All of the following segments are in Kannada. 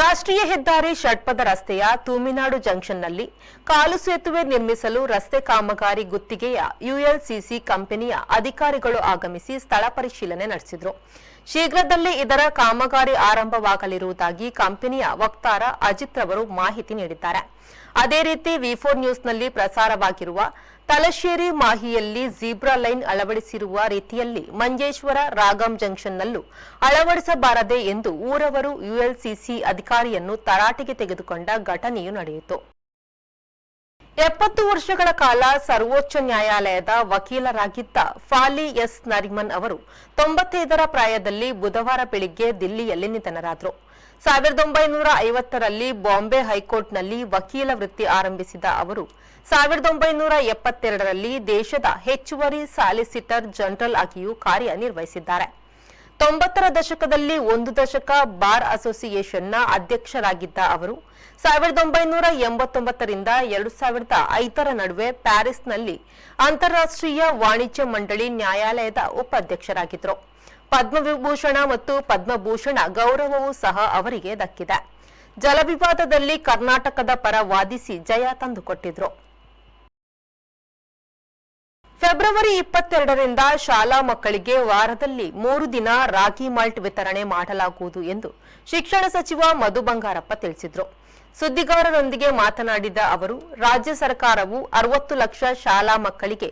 ರಾಷ್ಟ್ರೀಯ ಹೆದ್ದಾರಿ ಷಟ್ಪದ ರಸ್ತೆಯ ತೂಮಿನಾಡು ಜಂಕ್ಷನ್ನಲ್ಲಿ ಕಾಲು ಸೇತುವೆ ನಿರ್ಮಿಸಲು ರಸ್ತೆ ಕಾಮಗಾರಿ ಗುತ್ತಿಗೆಯ ಯುಎಲ್ಸಿಸಿ ಕಂಪನಿಯ ಅಧಿಕಾರಿಗಳು ಆಗಮಿಸಿ ಸ್ಥಳ ಪರಿಶೀಲನೆ ನಡೆಸಿದರು. ಶೀಘ್ರದಲ್ಲೇ ಇದರ ಕಾಮಗಾರಿ ಆರಂಭವಾಗಲಿರುವುದಾಗಿ ಕಂಪನಿಯ ವಕ್ತಾರ ಅಜಿತ್ ಅವರು ಮಾಹಿತಿ ನೀಡಿದ್ದಾರೆ. ಅದೇ ರೀತಿ ವಿ ಫೋರ್ ನ್ಯೂಸ್ನಲ್ಲಿ ಪ್ರಸಾರವಾಗಿರುವ ತಲಶೇರಿ ಮಾಹಿಯಲ್ಲಿ ಜೀಬ್ರಾ ಲೈನ್ ಅಳವಡಿಸಿರುವ ರೀತಿಯಲ್ಲಿ ಮಂಜೇಶ್ವರ ರಾಗಂ ಜಂಕ್ಷನ್ನಲ್ಲೂ ಅಳವಡಿಸಬಾರದೆ ಎಂದು ಊರವರು ಯುಎಲ್ಸಿಸಿ ಅಧಿಕಾರಿಯನ್ನು ತರಾಟೆಗೆ ತೆಗೆದುಕೊಂಡ ಘಟನೆಯೂ ನಡೆಯಿತು. ಎಪ್ಪತ್ತು ವರ್ಷಗಳ ಕಾಲ ಸರ್ವೋಚ್ಚ ನ್ಯಾಯಾಲಯದ ವಕೀಲರಾಗಿದ್ದ ಫಾಲಿ ಎಸ್ ನರಿಮನ್ ಅವರು ತೊಂಬತ್ತೈದರ ಪ್ರಾಯದಲ್ಲಿ ಬುಧವಾರ ಬೆಳಿಗ್ಗೆ ದಿಲ್ಲಿಯಲ್ಲಿ ನಿಧನರಾದರು. ಸಾವಿರದ ಒಂಬೈನೂರ ಐವತ್ತರಲ್ಲಿ ಬಾಂಬೆ ಹೈಕೋರ್ಟ್ನಲ್ಲಿ ವಕೀಲ ವೃತ್ತಿ ಆರಂಭಿಸಿದ ಅವರು, ಸಾವಿರದ ಒಂಬೈನೂರ ಎಪ್ಪತ್ತೆರಡರಲ್ಲಿ ದೇಶದ ಹೆಚ್ಚುವರಿ ಸಾಲಿಸಿಟರ್ ಜನರಲ್ ಆಗಿಯೂ ಕಾರ್ಯನಿರ್ವಹಿಸಿದ್ದಾರೆ. ತೊಂಬತ್ತರ ದಶಕದಲ್ಲಿ ಒಂದು ದಶಕ ಬಾರ್ ಅಸೋಸಿಯೇಷನ್ನ ಅಧ್ಯಕ್ಷರಾಗಿದ್ದ ಅವರು, ಸಾವಿರದ ಒಂಬೈನೂರ ಎಂಬತ್ತೊಂಬತ್ತರಿಂದ ಎರಡು ಸಾವಿರದ ಐದರ ನಡುವೆ ಪ್ಯಾರಿಸ್ನಲ್ಲಿ ಅಂತಾರಾಷ್ಟ್ರೀಯ ವಾಣಿಜ್ಯ ಮಂಡಳಿ ನ್ಯಾಯಾಲಯದ ಉಪಾಧ್ಯಕ್ಷರಾಗಿದ್ದರು. ಪದ್ಮವಿಭೂಷಣ ಮತ್ತು ಪದ್ಮಭೂಷಣ ಗೌರವವೂ ಸಹ ಅವರಿಗೆ ದಕ್ಕಿದೆ. ಜಲವಿವಾದದಲ್ಲಿ ಕರ್ನಾಟಕದ ಪರ ವಾದಿಸಿ ಜಯ ತಂದುಕೊಟ್ಟಿದ್ರು. ಫೆಬ್ರವರಿ ಇಪ್ಪತ್ತೆರಡರಿಂದ ಶಾಲಾ ಮಕ್ಕಳಿಗೆ ವಾರದಲ್ಲಿ ಮೂರು ದಿನ ರಾಗಿ ಮಾಲ್ಟ್ ವಿತರಣೆ ಮಾಡಲಾಗುವುದು ಎಂದು ಶಿಕ್ಷಣ ಸಚಿವ ಮಧು ಬಂಗಾರಪ್ಪ ತಿಳಿಸಿದರು. ಸುದ್ದಿಗಾರರೊಂದಿಗೆ ಮಾತನಾಡಿದ ಅವರು, ರಾಜ್ಯ ಸರ್ಕಾರವು ಅರವತ್ತು ಲಕ್ಷ ಶಾಲಾ ಮಕ್ಕಳಿಗೆ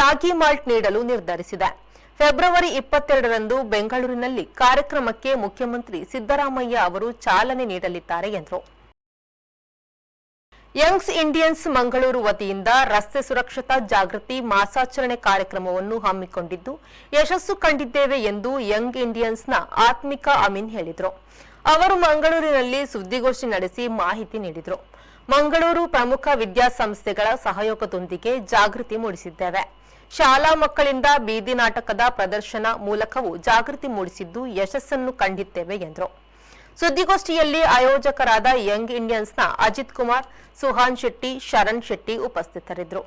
ರಾಗಿ ಮಾಲ್ಟ್ ನೀಡಲು ನಿರ್ಧರಿಸಿದೆ. ಫೆಬ್ರವರಿ ಇಪ್ಪತ್ತೆರಡರಂದು ಬೆಂಗಳೂರಿನಲ್ಲಿ ಕಾರ್ಯಕ್ರಮಕ್ಕೆ ಮುಖ್ಯಮಂತ್ರಿ ಸಿದ್ದರಾಮಯ್ಯ ಅವರು ಚಾಲನೆ ನೀಡಲಿದ್ದಾರೆ ಎಂದರು. ಯಂಗ್ಸ್ ಇಂಡಿಯನ್ಸ್ ಮಂಗಳೂರು ವತಿಯಿಂದ ರಸ್ತೆ ಸುರಕ್ಷತಾ ಜಾಗೃತಿ ಮಾಸಾಚರಣೆ ಕಾರ್ಯಕ್ರಮವನ್ನು ಹಮ್ಮಿಕೊಂಡಿದ್ದು, ಯಶಸ್ಸು ಕಂಡಿದ್ದೇವೆ ಎಂದು ಯಂಗ್ ಇಂಡಿಯನ್ಸ್ನ ಆತ್ಮಿಕಾ ಅಮೀನ್ ಹೇಳಿದರು. ಅವರು ಮಂಗಳೂರಿನಲ್ಲಿ ಸುದ್ದಿಗೋಷ್ಠಿ ನಡೆಸಿ ಮಾಹಿತಿ ನೀಡಿದರು. ಮಂಗಳೂರು ಪ್ರಮುಖ ವಿದ್ಯಾಸಂಸ್ಥೆಗಳ ಸಹಯೋಗದೊಂದಿಗೆ ಜಾಗೃತಿ ಮೂಡಿಸಿದ್ದೇವೆ. ಶಾಲಾ ಮಕ್ಕಳಿಂದ ಬೀದಿ ನಾಟಕದ ಪ್ರದರ್ಶನ ಮೂಲಕವೂ ಜಾಗೃತಿ ಮೂಡಿಸಿದ್ದು ಯಶಸ್ಸನ್ನು ಕಂಡಿದ್ದೇವೆ ಎಂದರು. ಸುದ್ದಿಗೋಷ್ಠಿಯಲ್ಲಿ ಆಯೋಜಕರಾದ ಯಂಗ್ ಇಂಡಿಯನ್ಸ್ನ ಅಜಿತ್ ಕುಮಾರ್, ಸುಹಾನ್ ಶೆಟ್ಟಿ, ಶರಣ್ ಶೆಟ್ಟಿ ಉಪಸ್ಥಿತರಿದ್ದರು.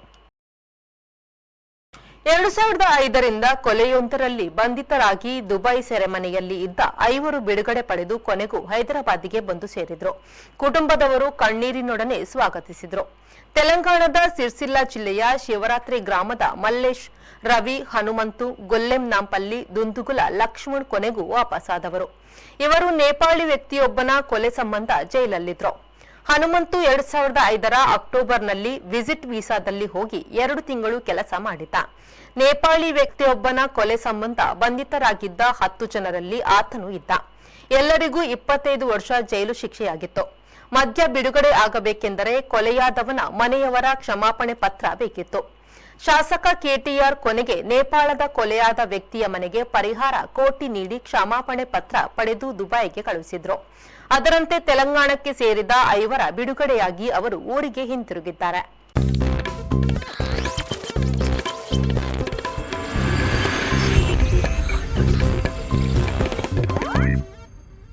ಎರಡು ಸಾವಿರದ ಐದರಿಂದ ಕೊಲೆಯೊಂದರಲ್ಲಿ ಬಂಧಿತರಾಗಿ ದುಬೈ ಸೆರೆಮನೆಯಲ್ಲಿ ಇದ್ದ ಐವರು ಬಿಡುಗಡೆ ಪಡೆದು ಕೊನೆಗೂ ಹೈದರಾಬಾದಿಗೆ ಬಂದು ಸೇರಿದ್ರು. ಕುಟುಂಬದವರು ಕಣ್ಣೀರಿನೊಡನೆ ಸ್ವಾಗತಿಸಿದ್ರು. ತೆಲಂಗಾಣದ ಸಿರ್ಸಿಲ್ಲಾ ಜಿಲ್ಲೆಯ ಶಿವರಾತ್ರಿ ಗ್ರಾಮದ ಮಲ್ಲೇಶ್, ರವಿ, ಹನುಮಂತು, ಗೊಲ್ಲೆಂ ನಾಂಪಲ್ಲಿ, ದುಂದುಗುಲ, ಲಕ್ಷ್ಮಣ್ ಕೊನೆಗೂ ವಾಪಸ್ಸಾದವರು ಇವರು ನೇಪಾಳಿ ವ್ಯಕ್ತಿಯೊಬ್ಬನ ಕೊಲೆ ಸಂಬಂಧ ಜೈಲಲ್ಲಿದ್ರು. ಹನುಮಂತು ಎರಡ್ ಸಾವಿರದ ಐದರ ಅಕ್ಟೋಬರ್ನಲ್ಲಿ ವಿಸಿಟ್ ವೀಸಾದಲ್ಲಿ ಹೋಗಿ ಎರಡು ತಿಂಗಳು ಕೆಲಸ ಮಾಡಿದ್ದ. ನೇಪಾಳಿ ವ್ಯಕ್ತಿಯೊಬ್ಬನ ಕೊಲೆ ಸಂಬಂಧ ಬಂಧಿತರಾಗಿದ್ದ ಹತ್ತು ಜನರಲ್ಲಿ ಆತನು ಇದ್ದ. ಎಲ್ಲರಿಗೂ ಇಪ್ಪತ್ತೈದು ವರ್ಷ ಜೈಲು ಶಿಕ್ಷೆಯಾಗಿತ್ತು. ಮದ್ಯ ಬಿಡುಗಡೆ ಆಗಬೇಕೆಂದರೆ ಕೊಲೆಯಾದವನ ಮನೆಯವರ ಕ್ಷಮಾಪಣೆ ಪತ್ರ ಬೇಕಿತ್ತು. ಶಾಸಕ ಕೆಟಿಆರ್ ಕೊನೆಗೆ ನೇಪಾಳದ ಕೊಲೆಯಾದ ವ್ಯಕ್ತಿಯ ಮನೆಗೆ ಪರಿಹಾರ, ಕೋಟಿ ನೀಡಿ ಕ್ಷಮಾಪಣೆ ಪತ್ರ ಪಡೆದು ದುಬೈಗೆ ಕಳುಹಿಸಿದ್ರು. ಅದರಂತೆ ತೆಲಂಗಾಣಕ್ಕೆ ಸೇರಿದ ಐವರ ಬಿಡುಗಡೆಯಾಗಿ ಅವರು ಊರಿಗೆ ಹಿಂತಿರುಗಿದ್ದಾರೆ.